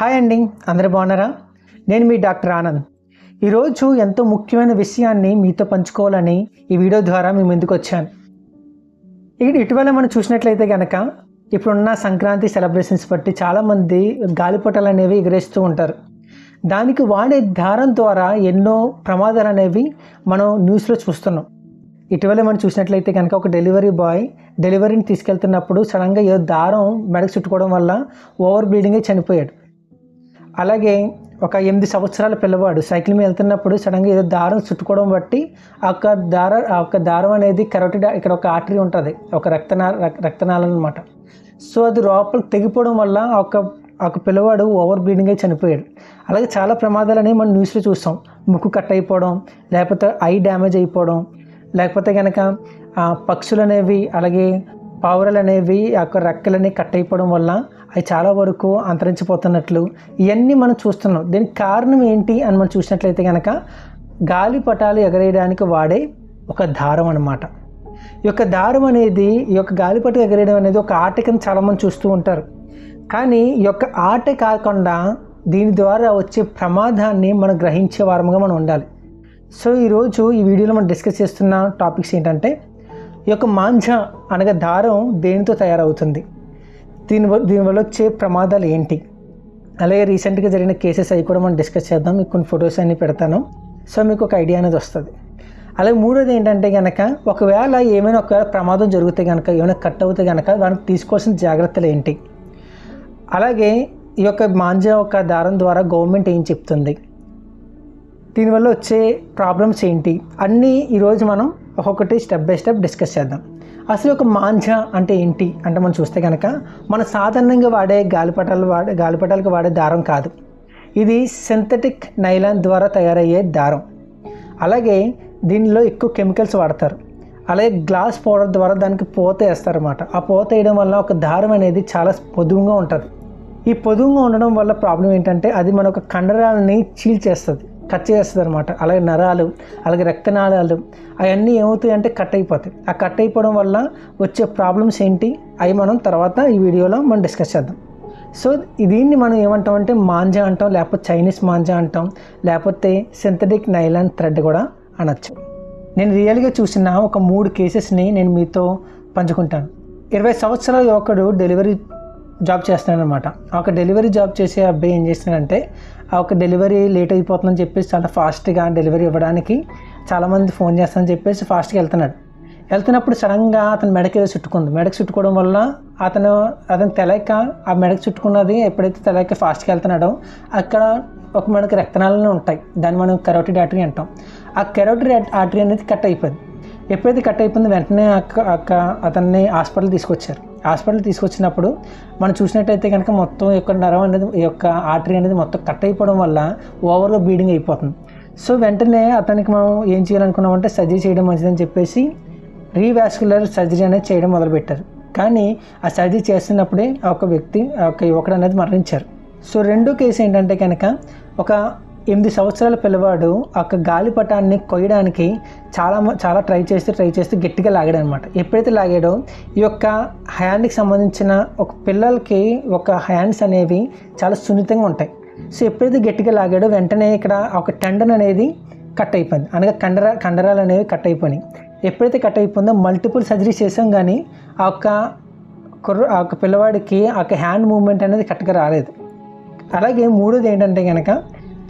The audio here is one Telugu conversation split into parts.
హాయ్ అండి అందరు బాగున్నారా? నేను మీ డాక్టర్ ఆనంద్. ఈరోజు ఎంతో ముఖ్యమైన విషయాన్ని మీతో పంచుకోవాలని ఈ వీడియో ద్వారా మేము ముందుకు వచ్చాను. ఇక్కడ ఇటీవల మనం చూసినట్లయితే కనుక ఇప్పుడున్న సంక్రాంతి సెలబ్రేషన్స్ బట్టి చాలామంది గాలిపటాలు అనేవి ఎగరేస్తూ ఉంటారు. దానికి వాడే దారం ద్వారా ఎన్నో ప్రమాదాలు అనేవి మనం న్యూస్లో చూస్తున్నాం. ఇటీవల మనం చూసినట్లయితే కనుక ఒక డెలివరీ బాయ్ డెలివరీని తీసుకెళ్తున్నప్పుడు సడన్గా ఏదో దారం మెడకు చుట్టుకోవడం వల్ల ఓవర్ బ్లీడింగే చనిపోయాడు. అలాగే ఒక ఎనిమిది సంవత్సరాల పిల్లవాడు సైకిల్ మీద వెళ్తున్నప్పుడు సడన్గా ఏదో దారం చుట్టుకోవడం బట్టి ఆ యొక్క దార ఆ యొక్క దారం అనేది కరోటిడ్ ఇక్కడ ఒక ఆర్టరీ ఉంటుంది. ఒక రక్తనా రక్తనాళం అనమాట సో అది లోపలికి తెగిపోవడం వల్ల ఒక ఒక పిల్లవాడు ఓవర్ బ్లీడింగ్ అయి చనిపోయాడు. అలాగే చాలా ప్రమాదాలు అనేవి మనం న్యూస్లో చూస్తాం. ముక్కు కట్ అయిపోవడం లేకపోతే ఐ డ్యామేజ్ అయిపోవడం లేకపోతే కనుక ఆ, పక్షులు అనేవి అలాగే పావురలు అనేవి ఆ యొక్క రెక్కలని కట్ అయిపోవడం వల్ల అవి చాలా వరకు అంతరించిపోతున్నట్లు ఇవన్నీ మనం చూస్తున్నాం. దీనికి కారణం ఏంటి అని మనం చూసినట్లయితే కనుక గాలిపటాలు ఎగరేయడానికి వాడే ఒక దారం అన్నమాట. ఈ యొక్క దారం అనేది ఈ యొక్క గాలిపటం ఎగరేయడం అనేది ఒక ఆట కింద చాలామంది చూస్తూ ఉంటారు. కానీ ఈ యొక్క ఆట కాకుండా దీని ద్వారా వచ్చే ప్రమాదాన్ని మనం గ్రహించే వారముగా మనం ఉండాలి. సో ఈరోజు ఈ వీడియోలో మనం డిస్కస్ చేస్తున్న టాపిక్స్ ఏంటంటే ఈ యొక్క మాంజ అనగా దారం దేనితో తయారవుతుంది? దీని దీనివల్ల వచ్చే ప్రమాదాలు ఏంటి? అలాగే రీసెంట్గా జరిగిన కేసెస్ అవి కూడా మనం డిస్కస్ చేద్దాం. మీకు కొన్ని ఫొటోస్ అన్ని పెడతాను. సో మీకు ఒక ఐడియా అనేది వస్తుంది. అలాగే మూడోది ఏంటంటే కనుక ఒకవేళ ఏమైనా ఒకవేళ ప్రమాదం జరిగితే కనుక ఏమైనా కట్ అవుతే కనుక దానికి తీసుకోవాల్సిన జాగ్రత్తలు ఏంటి? అలాగే ఈ యొక్క మాంజ ఒక దారం ద్వారా గవర్నమెంట్ ఏం చెప్తుంది? దీనివల్ల వచ్చే ప్రాబ్లమ్స్ ఏంటి? అన్నీ ఈరోజు మనం ఒక్కొక్కటి స్టెప్ బై స్టెప్ డిస్కస్ చేద్దాం. అసలు ఒక మాంజ అంటే ఏంటి? అంటే మనం చూస్తే కనుక మన సాధారణంగా వాడే గాలిపటాలు వాడే గాలిపటాలకు వాడే దారం కాదు. ఇది సింథటిక్ నైలాన్ ద్వారా తయారయ్యే దారం. అలాగే దీనిలో ఎక్కువ కెమికల్స్ వాడతారు. అలాగే గ్లాస్ పౌడర్ ద్వారా దానికి పోత వేస్తారన్నమాట. ఆ పూత వేయడం వల్ల ఒక దారం అనేది చాలా పొదువుగా ఉంటుంది. ఈ పొదువుగా ఉండడం వల్ల ప్రాబ్లం ఏంటంటే అది మన ఒక కండరాలని చీల్చేస్తుంది. కట్ చేస్తుంది అనమాట అలాగే నరాలు అలాగే రక్తనాళాలు అవన్నీ ఏమవుతాయి అంటే కట్ అయిపోతాయి. ఆ కట్ అయిపోవడం వల్ల వచ్చే ప్రాబ్లమ్స్ ఏంటి? అవి మనం తర్వాత ఈ వీడియోలో మనం డిస్కస్ చేద్దాం. సో దీన్ని మనం ఏమంటాం అంటే మాంజా అంటాం లేకపోతే చైనీస్ మాంజా అంటాం లేకపోతే సింథటిక్ నైలాన్ థ్రెడ్ కూడా అనొచ్చు. నేను రియల్గా చూసిన ఒక మూడు కేసెస్ని నేను మీతో పంచుకుంటాను. ఇరవై సంవత్సరాల యువకుడు డెలివరీ జాబ్ చేస్తున్నాడనమాట. ఆ ఒక డెలివరీ జాబ్ చేసే అబ్బాయి ఏం చేస్తున్నాడంటే ఆ ఒక డెలివరీ లేట్ అయిపోతుందని చెప్పేసి చాలా ఫాస్ట్గా డెలివరీ ఇవ్వడానికి చాలామంది ఫోన్ చేస్తానని చెప్పేసి ఫాస్ట్గా వెళ్తున్నాడు. వెళ్తున్నప్పుడు సడన్గా అతను మెడకి ఏదో చుట్టుకుంది. మెడకి చుట్టుకోవడం వల్ల అతను అతను తెలక ఆ మెడకి చుట్టుకున్నది ఎప్పుడైతే తెలక ఫాస్ట్గా వెళ్తున్నాడో అక్కడ ఒక మెడకి రక్తనాళాలు ఉంటాయి. దాన్ని మనం కెరోటిడ్ ఆర్టరీ అంటాం. ఆ కెరోటిడ్ ఆర్టరీ అనేది కట్ అయిపోయింది. ఎప్పుడైతే కట్ అయిపోయింది వెంటనే అక్క అక్క అతన్ని హాస్పిటల్ తీసుకొచ్చారు. హాస్పిటల్ తీసుకొచ్చినప్పుడు మనం చూసినట్టయితే కనుక మొత్తం ఈ యొక్క నరం అనేది ఈ యొక్క ఆర్టరీ అనేది మొత్తం కట్ అయిపోవడం వల్ల ఓవర్గా బ్లీడింగ్ అయిపోతుంది. సో వెంటనే అతనికి మనం ఏం చేయాలనుకున్నామంటే సర్జరీ చేయడం మంచిదని చెప్పేసి రీవాస్కులర్ సర్జరీ అనేది చేయడం మొదలుపెట్టారు. కానీ ఆ సర్జరీ చేస్తున్నప్పుడే ఆ ఒక వ్యక్తి ఆ ఒక యువకుడు అనేది మరణించారు. సో రెండో కేసు ఏంటంటే కనుక ఒక ఎనిమిది సంవత్సరాల పిల్లవాడు ఆ గాలిపటాన్ని కొయ్యడానికి చాలా చాలా ట్రై చేస్తూ ట్రై చేస్తూ గట్టిగా లాగాడు అనమాట ఎప్పుడైతే లాగాడో ఈ యొక్క హ్యాండ్కి సంబంధించిన ఒక పిల్లలకి ఒక హ్యాండ్స్ అనేవి చాలా సున్నితంగా ఉంటాయి. సో ఎప్పుడైతే గట్టిగా లాగాడో వెంటనే ఇక్కడ ఒక టెండన్ అనేది కట్ అయిపోయింది. అనగా కండర కండరాలు అనేవి కట్ అయిపోయినాయి. ఎప్పుడైతే కట్ అయిపోయిందో మల్టిపుల్ సర్జరీ చేసాం కానీ ఆ యొక్క కుర్ర ఆ యొక్క పిల్లవాడికి ఆ యొక్క హ్యాండ్ మూమెంట్ అనేది కరెక్ట్గా రాలేదు. అలాగే మూడోది ఏంటంటే కనుక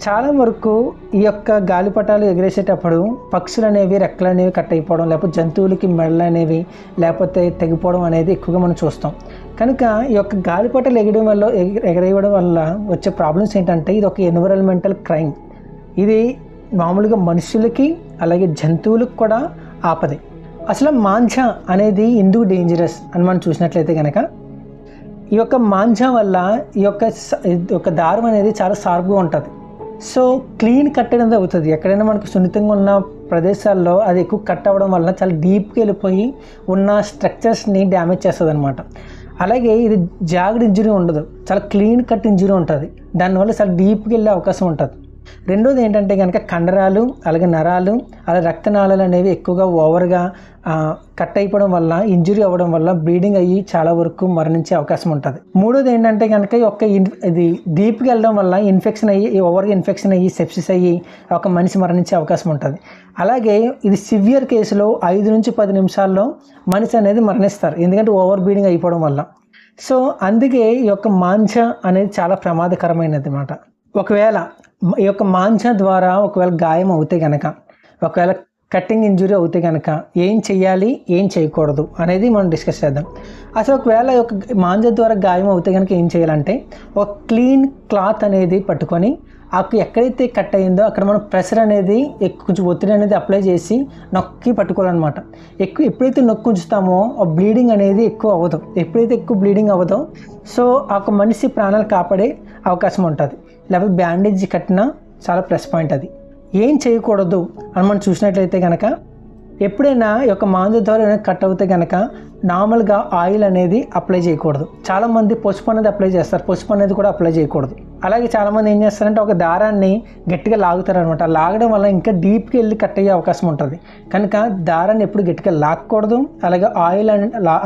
చాలా వరకు ఈ యొక్క గాలిపటాలు ఎగిరేసేటప్పుడు పక్షులు అనేవి రెక్కలు అనేవి కట్ అయిపోవడం లేకపోతే జంతువులకి మెడలు అనేవి లేకపోతే తెగిపోవడం అనేది ఎక్కువగా మనం చూస్తాం. కనుక ఈ యొక్క గాలిపటాలు ఎగడం వల్ల ఎగరేయడం వల్ల వచ్చే ప్రాబ్లమ్స్ ఏంటంటే ఇది ఒక ఎన్విరాన్మెంటల్ క్రైమ్. ఇది మామూలుగా మనుషులకి అలాగే జంతువులకు కూడా ఆపదే. అసలు మాంఛ అనేది ఎందుకు డేంజరస్ అని మనం చూసినట్లయితే కనుక ఈ యొక్క మాంఛ వల్ల ఈ యొక్క యొక్క దారం అనేది చాలా షార్ప్గా ఉంటుంది. సో క్లీన్ కట్ అనేది అవుతుంది. ఎక్కడైనా మనకు సున్నితంగా ఉన్న ప్రదేశాల్లో అది ఎక్కువ కట్ అవ్వడం వల్ల చాలా డీప్కి వెళ్ళిపోయి ఉన్న స్ట్రక్చర్స్ని డ్యామేజ్ చేస్తుంది అనమాట అలాగే ఇది జాగ్డ్ ఇంజరీ ఉండదు. చాలా క్లీన్ కట్ ఇంజురీ ఉంటుంది. దానివల్ల చాలా డీప్కి వెళ్ళే అవకాశం ఉంటుంది. రెండోది ఏంటంటే కనుక కండరాలు అలాగే నరాలు అలాగే రక్తనాళాలు అనేవి ఎక్కువగా ఓవర్గా కట్ అయిపోవడం వల్ల ఇంజురీ అవ్వడం వల్ల బ్లీడింగ్ అయ్యి చాలా వరకు మరణించే అవకాశం ఉంటుంది. మూడోది ఏంటంటే కనుక ఈ ఇన్ ఇది డీప్కి వెళ్ళడం వల్ల ఇన్ఫెక్షన్ అయ్యి ఓవర్గా ఇన్ఫెక్షన్ అయ్యి సెప్సిస్ అయ్యి ఒక మనిషి మరణించే అవకాశం ఉంటుంది. అలాగే ఇది సివియర్ కేసులో ఐదు నుంచి పది నిమిషాల్లో మనిషి అనేది మరణిస్తారు. ఎందుకంటే ఓవర్ బ్లీడింగ్ అయిపోవడం వల్ల. సో అందుకే ఈ యొక్క మాంచ అనేది చాలా ప్రమాదకరమైనది అన్నమాట. ఒకవేళ ఈ యొక్క మాంఛ ద్వారా ఒకవేళ గాయం అవుతే కనుక ఒకవేళ కట్టింగ్ ఇంజురీ అవుతే కనుక ఏం చేయాలి ఏం చేయకూడదు అనేది మనం డిస్కస్ చేద్దాం. అసలు ఒకవేళ ఒక మాంజ ద్వారా గాయం అవుతే కనుక ఏం చేయాలంటే ఒక క్లీన్ క్లాత్ అనేది పట్టుకొని ఆకు ఎక్కడైతే కట్ అయిందో అక్కడ మనం ప్రెషర్ అనేది ఎక్కువ కొంచెం ఒత్తిడి అనేది అప్లై చేసి నొక్కి పట్టుకోవాలన్నమాట. ఎక్కువ ఎప్పుడైతే నొక్కి ఉంచుతామో ఆ బ్లీడింగ్ అనేది ఎక్కువ అవ్వదు. ఎప్పుడైతే ఎక్కువ బ్లీడింగ్ అవ్వదో సో ఆ ఒక మనిషి ప్రాణాలు కాపాడే అవకాశం ఉంటుంది. లేకపోతే బ్యాండేజ్ కట్టినా చాలా ప్లస్ పాయింట్ అది. ఏం చేయకూడదు అని మనం చూసినట్లయితే కనుక ఎప్పుడైనా ఈ యొక్క మాంజ ద్వారా కట్ అవుతే కనుక నార్మల్గా ఆయిల్ అనేది అప్లై చేయకూడదు. చాలామంది పసుపు అనేది అప్లై చేస్తారు. పసుపు అనేది కూడా అప్లై చేయకూడదు. అలాగే చాలామంది ఏం చేస్తారంటే ఒక దారాన్ని గట్టిగా లాగుతారనమాట. లాగడం వల్ల ఇంకా డీప్కి వెళ్ళి కట్ అయ్యే అవకాశం ఉంటుంది. కనుక దారాన్ని ఎప్పుడు గట్టిగా లాక్కూడదు. అలాగే ఆయిల్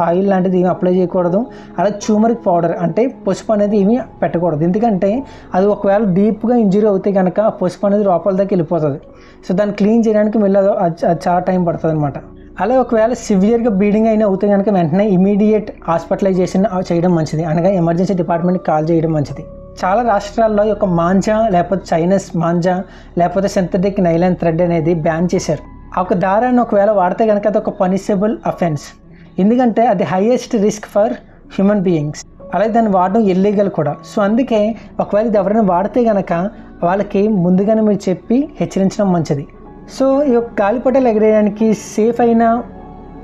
ఆయిల్ లాంటిది ఏమి అప్లై చేయకూడదు. అలాగే చూమరిక్ పౌడర్ అంటే పసుపు అనేది ఏమీ పెట్టకూడదు. ఎందుకంటే అది ఒకవేళ డీప్గా ఇంజురీ అవుతే కనుక పసుపు అనేది లోపల దాకా వెళ్ళిపోతుంది. సో దాన్ని క్లీన్ చేయడానికి మళ్ళీ అది అది చాలా టైం పడుతుంది అనమాట అలాగే ఒకవేళ సివియర్గా బ్లీడింగ్ అయినా అవుతే కనుక వెంటనే ఇమీడియట్ హాస్పిటలైజేషన్ చేయడం మంచిది. అనగా ఎమర్జెన్సీ డిపార్ట్మెంట్కి కాల్ చేయడం మంచిది. చాలా రాష్ట్రాల్లో ఈ యొక్క మాంజా లేకపోతే చైనస్ మాంజా లేకపోతే సింథటిక్ నైలాన్ థ్రెడ్ అనేది బ్యాన్ చేశారు. ఆ ఒక దారాన్ని ఒకవేళ వాడితే కనుక అది ఒక పనిషబుల్ అఫెన్స్. ఎందుకంటే అది highest risk for human beings అలాగే దాన్ని వాడడం ఇల్లీగల్ కూడా. సో అందుకే ఒకవేళ ఇది ఎవరైనా వాడితే కనుక వాళ్ళకి ముందుగానే మీరు చెప్పి హెచ్చరించడం మంచిది. సో ఈ యొక్క గాలిపటాలు ఎగరేయడానికి సేఫ్ అయిన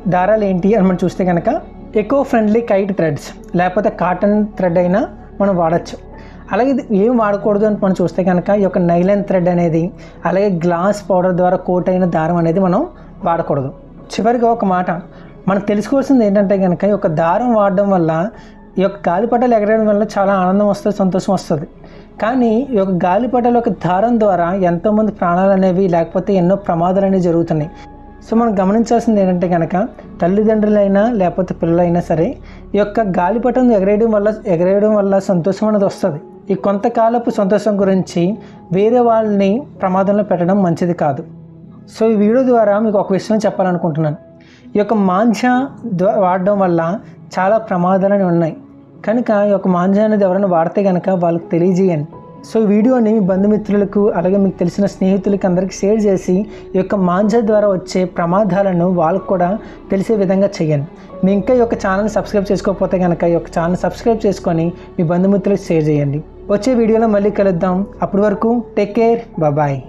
దారాలు ఏంటి అని మనం చూస్తే కనుక ఎకో ఫ్రెండ్లీ కైట్ థ్రెడ్స్ లేకపోతే కాటన్ థ్రెడ్ అయినా మనం వాడచ్చు. అలాగే ఇది ఏం వాడకూడదు అని మనం చూస్తే కనుక ఈ యొక్క నైలాన్ థ్రెడ్ అనేది అలాగే గ్లాస్ పౌడర్ ద్వారా కోట్ అయిన దారం అనేది మనం వాడకూడదు. చివరిగా ఒక మాట మనం తెలుసుకోవాల్సింది ఏంటంటే కనుక ఈ యొక్క దారం వాడడం వల్ల ఈ యొక్క గాలిపటాలు ఎగరడం వల్ల చాలా ఆనందం వస్తుంది సంతోషం వస్తుంది. కానీ ఈ యొక్క గాలిపటాల యొక్క దారం ద్వారా ఎంతోమంది ప్రాణాలు అనేవి లేకపోతే ఎన్నో ప్రమాదాలు అనేవి జరుగుతున్నాయి. సో మనం గమనించాల్సింది ఏంటంటే కనుక తల్లిదండ్రులైనా లేకపోతే పిల్లలైనా సరే ఈ యొక్క గాలిపటం ఎగరేయడం వల్ల ఎగరేయడం వల్ల సంతోషం అనేది వస్తుంది. ఈ కొంతకాలపు సంతోషం గురించి వేరే వాళ్ళని ప్రమాదంలో పెట్టడం మంచిది కాదు. సో ఈ వీడియో ద్వారా మీకు ఒక విషయం చెప్పాలనుకుంటున్నాను. ఈ యొక్క మాంజా వాడడం వల్ల చాలా ప్రమాదాలు ఉన్నాయి. కనుక ఈ యొక్క మాంజ అనేది ఎవరైనా వాడితే కనుక వాళ్ళకి తెలియజేయండి. సో ఈ వీడియోని మీ బంధుమిత్రులకు అలాగే మీకు తెలిసిన స్నేహితులకి అందరికీ షేర్ చేసి ఈ యొక్క మాంజ ద్వారా వచ్చే ప్రమాదాలను వాళ్ళకు కూడా తెలిసే విధంగా చేయండి. మీ ఇంకా ఈ యొక్క ఛానల్ సబ్స్క్రైబ్ చేసుకోకపోతే కనుక ఈ యొక్క ఛానల్ సబ్స్క్రైబ్ చేసుకొని మీ బంధుమిత్రులకు షేర్ చేయండి. వచ్చే వీడియోలో మళ్ళీ కలుద్దాం. అప్పటి వరకు టేక్ కేర్. బాయ్.